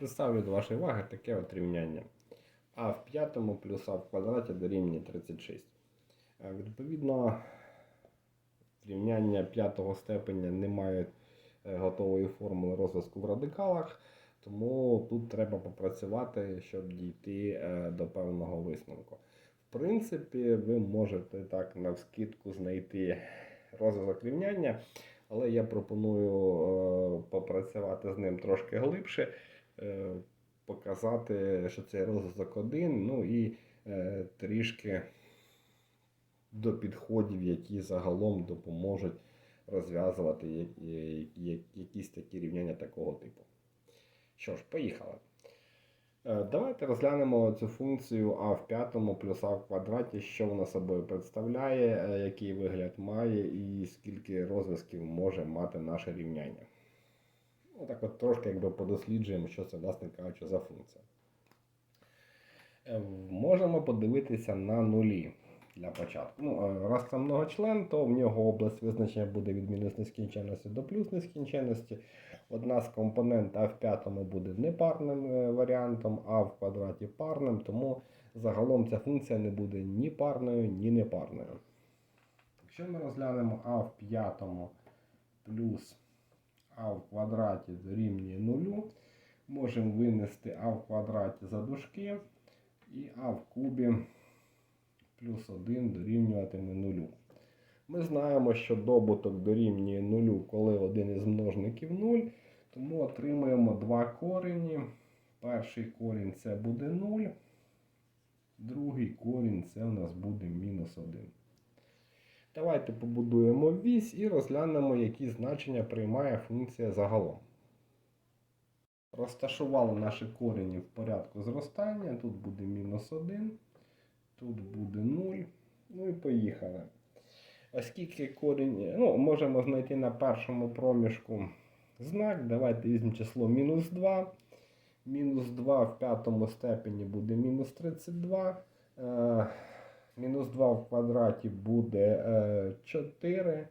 Представлю до вашої уваги таке от рівняння. А в п'ятому плюс а в квадраті дорівнює 36. Е, Відповідно, рівняння п'ятого степеня не має е, готової формули розв'язку в радикалах, тому тут треба попрацювати, щоб дійти е, до певного висновку. В принципі, ви можете так навскидку знайти розв'язок рівняння, але я пропоную попрацювати з ним трошки глибше, показати, що це розв'язок один, ну і е, трішки до підходів, які загалом допоможуть розв'язувати якісь такі рівняння такого типу. Що ж, поїхали. Е, Давайте розглянемо цю функцію а в п'ятому плюс а в квадраті, що вона собою представляє, е, який вигляд має і скільки розв'язків може мати наше рівняння. Отак от трошки якби подосліджуємо, що це, власне кажучи, за функція. Е, Можемо подивитися на нулі для початку. Ну, е, раз це многочлен, то в нього область визначення буде від мінус нескінченності до плюс нескінченності. Одна з компонент А в п'ятому буде непарним е, варіантом, а в квадраті парним, тому загалом ця функція не буде ні парною, ні непарною. Якщо ми розглянемо А в п'ятому плюс А в квадраті дорівнює нулю, можемо винести А в квадраті за дужки і А в кубі плюс 1 дорівнюватиме нулю. Ми знаємо, що добуток дорівнює нулю, коли один із множників 0, тому отримуємо два корені. Перший корінь це буде 0, другий корінь це у нас буде мінус 1. Давайте побудуємо вісь і розглянемо, які значення приймає функція загалом. Розташували наші корені в порядку зростання. Тут буде мінус 1, тут буде 0. Ну і поїхали. Оскільки корінь, ну, можемо знайти на першому проміжку знак. Давайте візьмемо число мінус 2. Мінус 2 в п'ятому степені буде мінус 32. Е, мінус 2 в квадраті буде е, 4.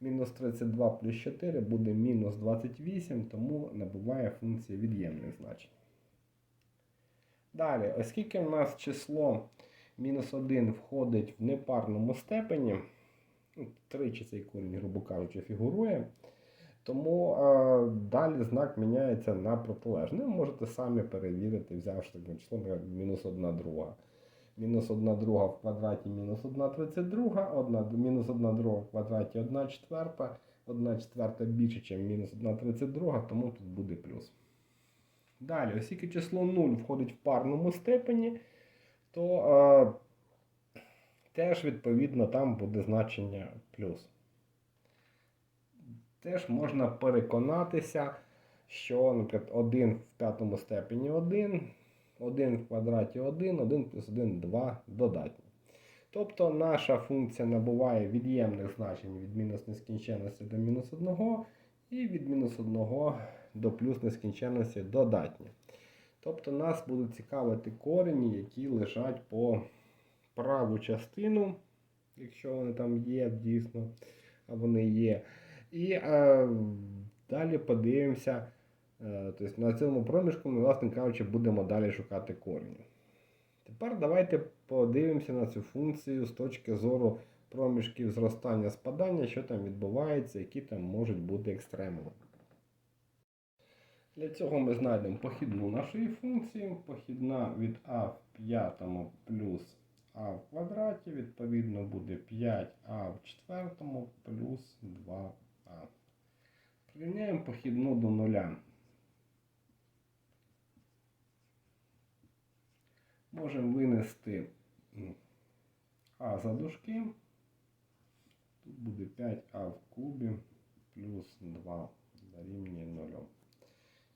Мінус 32 плюс 4 буде мінус 28, тому набуває функція від'ємних значень. Далі, оскільки в нас число мінус 1 входить в непарному степені, ну, тричі цей корінь, грубо кажучи, фігурує, тому е, далі знак міняється на протилежний. Ви можете самі перевірити, взявши таке число, мінус 1 друга. Мінус 1 друга в квадраті мінус 1 32, одна, мінус 1 друга в квадраті 1 четверта, 1 четверта більше, ніж мінус 1 32, тому тут буде плюс. Далі, оскільки число 0 входить в парному степені, то е, теж відповідно там буде значення плюс. Теж можна переконатися, що, наприклад, 1 в п'ятому степені 1, 1 в квадраті 1, 1 плюс 1 2 додатні. Тобто наша функція набуває від'ємних значень від мінус нескінченності до мінус 1 і від мінус 1 до плюс нескінченності додатні. Тобто нас будуть цікавити корені, які лежать по праву частину, якщо вони там є дійсно, а вони є. І е, далі подивимося. Тобто на цьому проміжку ми, власне кажучи, будемо далі шукати корені. Тепер давайте подивимося на цю функцію з точки зору проміжків зростання спадання, що там відбувається, які там можуть бути екстремуми. Для цього ми знайдемо похідну нашої функції. Похідна від а в п'ятому плюс а в квадраті, відповідно, буде 5а в четвертому плюс 2а. Прирівняємо похідну до нуля. Можемо винести а за дужки. Тут буде 5а в кубі плюс 2 дорівнює 0.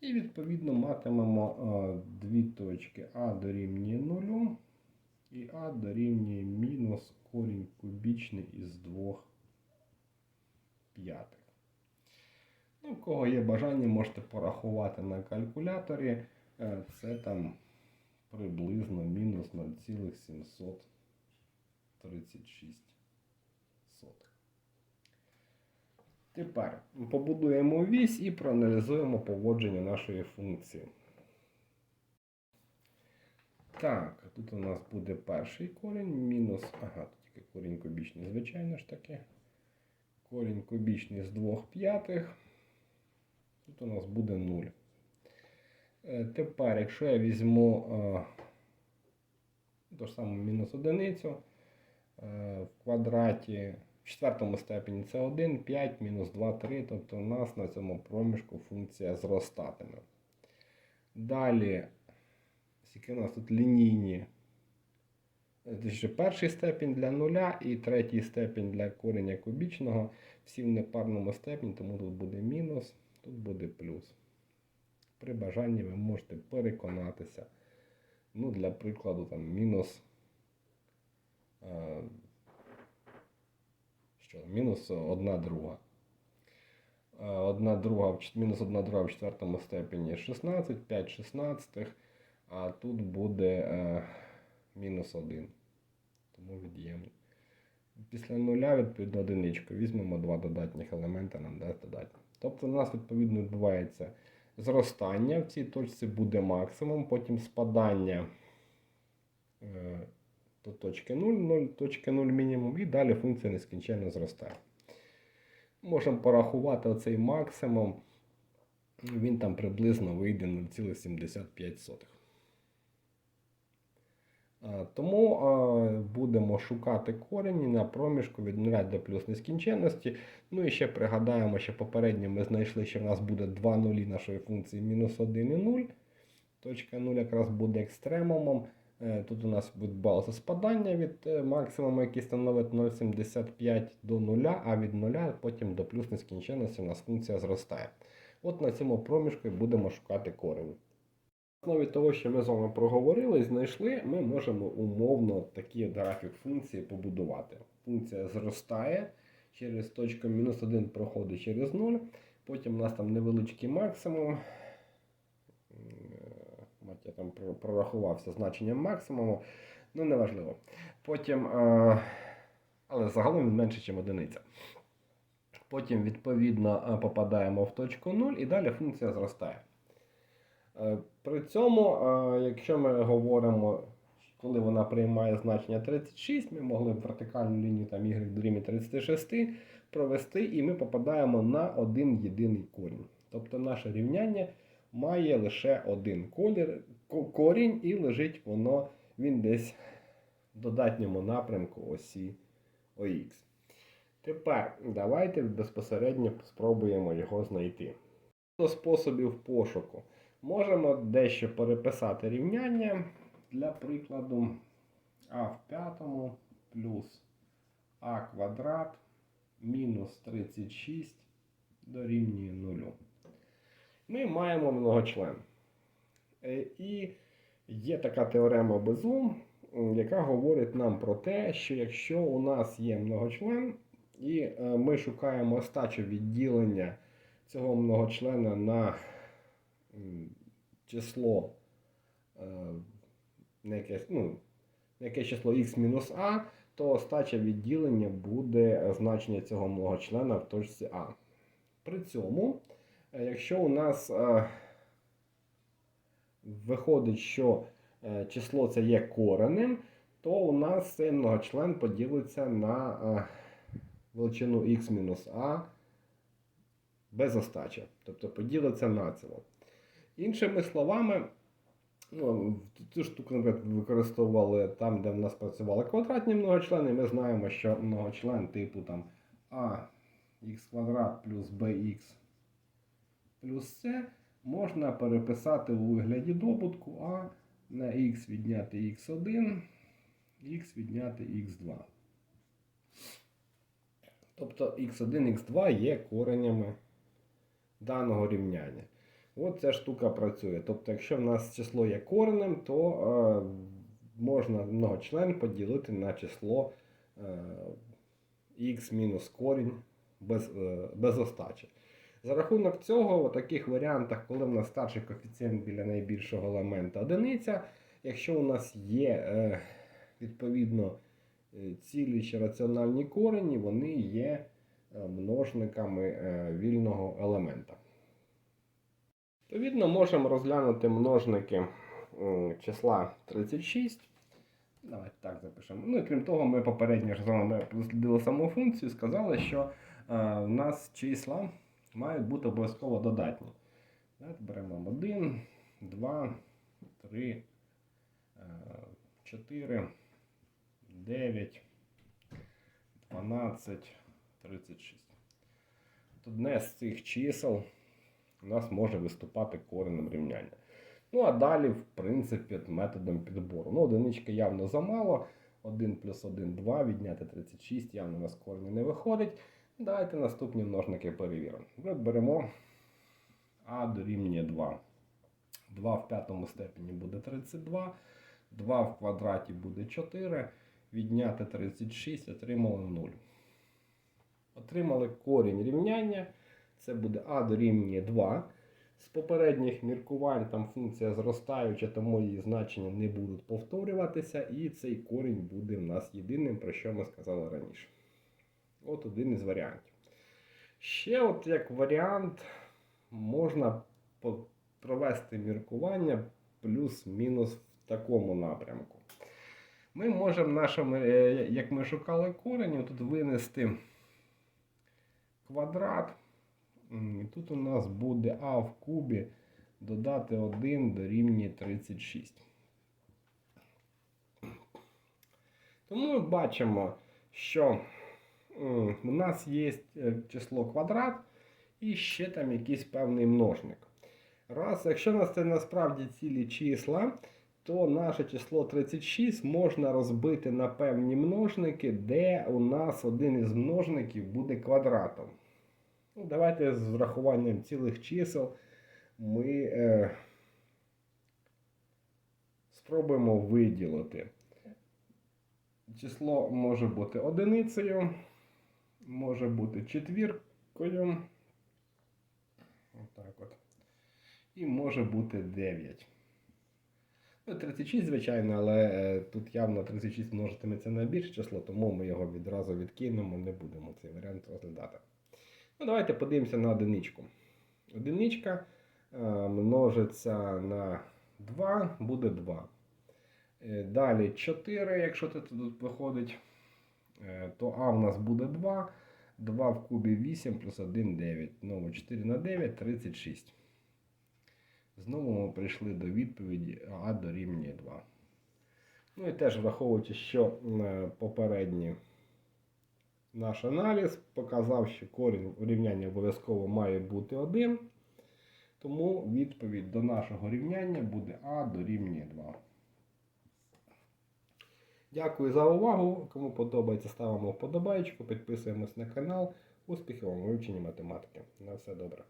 І відповідно матимемо е, дві точки А дорівнює 0 і А дорівнює мінус корінь кубічний із 2 п'ятих. Ну, у кого є бажання, можете порахувати на калькуляторі. Це там приблизно мінус 0,736. Тепер побудуємо вісь і проаналізуємо поводження нашої функції. Так, тут у нас буде перший корінь, мінус. Ага, тут тільки корінь кубічний, звичайно ж таки. Корінь кубічний з 2 п'ятих. Тут у нас буде 0. Е, Тепер, якщо я візьму е, ту ж саму мінус одиницю е, в квадраті, в четвертому степені це 1, 5, мінус 2, 3, тобто у нас на цьому проміжку функція зростатиме. Далі, скільки у нас тут лінійні, е, перший степінь для нуля і третій степінь для кореня кубічного. Всі в непарному степені, тому тут буде мінус, тут буде плюс. При бажанні ви можете переконатися. Ну, для прикладу, там мінус. Е, що, мінус одна друга. Е, Одна друга, мінус одна друга в четвертому степені 16, 5 шістнадцятих, а тут буде е, мінус 1. Тому від'ємно. Після нуля, відповідно, одиничку. Візьмемо два додатніх елемента, нам дасть додатні. Тобто у нас відповідно відбувається зростання. В цій точці буде максимум, потім спадання е, до точки 0, 0, точки 0 мінімум, і далі функція нескінченно зростає. Можемо порахувати оцей максимум. Він там приблизно вийде 0,75. А, Тому будемо шукати корені на проміжку від 0 до плюс нескінченності. Ну і ще пригадаємо, що попередньо ми знайшли, що в нас буде 2 нулі нашої функції мінус 1 і 0. Точка 0 якраз буде екстремумом. Е, Тут у нас відбулося спадання від е, максимуму, який становить 0,75 до 0, а від 0 потім до плюс нескінченності у нас функція зростає. От на цьому проміжку будемо шукати корені. Основі того, що ми з вами проговорили і знайшли, ми можемо умовно такий графік функції побудувати. Функція зростає, через точку мінус 1 проходить через 0, потім у нас там невеличкий максимум. Я там прорахувався значенням максимуму, ну неважливо. Потім, е, але загалом він менше, ніж одиниця. Потім, відповідно, е, попадаємо в точку 0 і далі функція зростає. Е, При цьому, е, якщо ми говоримо, коли вона приймає значення 36, ми могли б вертикальну лінію там y дорівнює 36 провести, і ми попадаємо на один єдиний корінь. Тобто наше рівняння має лише один колір, корінь, і лежить воно він десь в додатньому напрямку осі ОХ. Тепер давайте безпосередньо спробуємо його знайти. До способів пошуку. Можемо дещо переписати рівняння. Для прикладу, а в п'ятому плюс а квадрат мінус 36 дорівнює 0. Ми маємо многочлен. Е, І є така теорема Безум, яка говорить нам про те, що якщо у нас є многочлен, і е, ми шукаємо остачу відділення цього многочлена на число е, на якесь, ну, на яке число x мінус а, то остача відділення буде значення цього многочлена в точці А. При цьому, е, якщо у нас е, виходить, що число це є коренем, то у нас цей многочлен поділиться на величину x мінус а без остачі. Тобто поділиться націло. Іншими словами, ну, цю штуку наприклад, використовували там, де в нас працювали квадратні многочлени. Ми знаємо, що многочлен типу там х квадрат плюс bx плюс c можна переписати у вигляді добутку а на х відняти x1, х відняти x2. Тобто x1, x2 є коренями даного рівняння. От ця штука працює. Тобто, якщо в нас число є коренем, то е, можна многочлен поділити на число е, мінус корінь без, е, без остачі. За рахунок цього, в таких варіантах, коли в нас старший коефіцієнт біля найбільшого елемента одиниця, якщо у нас є е, відповідно е, цілі чи раціональні корені, вони є е, множниками е, вільного елемента. Відповідно, можемо розглянути множники числа 36. Давайте так запишемо. Ну і крім того, ми попередньо ж з вами дослідили саму функцію, сказали, що е, в нас числа мають бути обов'язково додатні. Беремо 1, 2, 3, 4, 9, 12, 36. Одне з цих чисел у нас може виступати коренем рівняння. Ну, а далі, в принципі, методом підбору. Ну, одинички явно замало. 1 плюс 1 2, відняти 36, явно у нас корені не виходить. Давайте наступні множники перевіримо. Ми беремо А дорівнює 2. 2 в п'ятому степені буде 32. 2 в квадраті буде 4. Відняти 36, отримали 0. Отримали корінь рівняння. Це буде А дорівнює 2. З попередніх міркувань там функція зростаюча, тому її значення не будуть повторюватися, і цей корінь буде в нас єдиним, про що ми сказали раніше. От один із варіантів. Ще, от як варіант, можна провести міркування плюс-мінус в такому напрямку. Ми можемо нашим, е, як ми шукали корень, тут винести квадрат. І тут у нас буде А в кубі додати 1 дорівнює 36. Тому ми бачимо, що у нас є е, число квадрат і ще там якийсь певний множник. Раз, якщо у нас це насправді цілі числа, то наше число 36 можна розбити на певні множники, де у нас один із множників буде квадратом. Ну, давайте з врахуванням цілих чисел ми е, спробуємо виділити. Число може бути одиницею, може бути четвіркою. Отак от. І може бути 9. Ну, 36, звичайно, але е, тут явно 36 множитиметься на більше число, тому ми його відразу відкинемо, не будемо цей варіант розглядати. Ну, давайте подивимося на одиничку. Одиничка е, множиться на 2, буде 2. Е, Далі 4, якщо це тут виходить, е, то А в нас буде 2. 2 в кубі 8 плюс 1 9. Знову 4 на 9 36. Знову ми прийшли до відповіді А дорівнює 2. Ну і теж враховуючи, що попередній наш аналіз показав, що корінь рівняння обов'язково має бути 1. Тому відповідь до нашого рівняння буде А дорівнює 2. Дякую за увагу. Кому подобається, ставимо вподобайку, підписуємось на канал. Успіхів вам у вивченні математики. На все добре.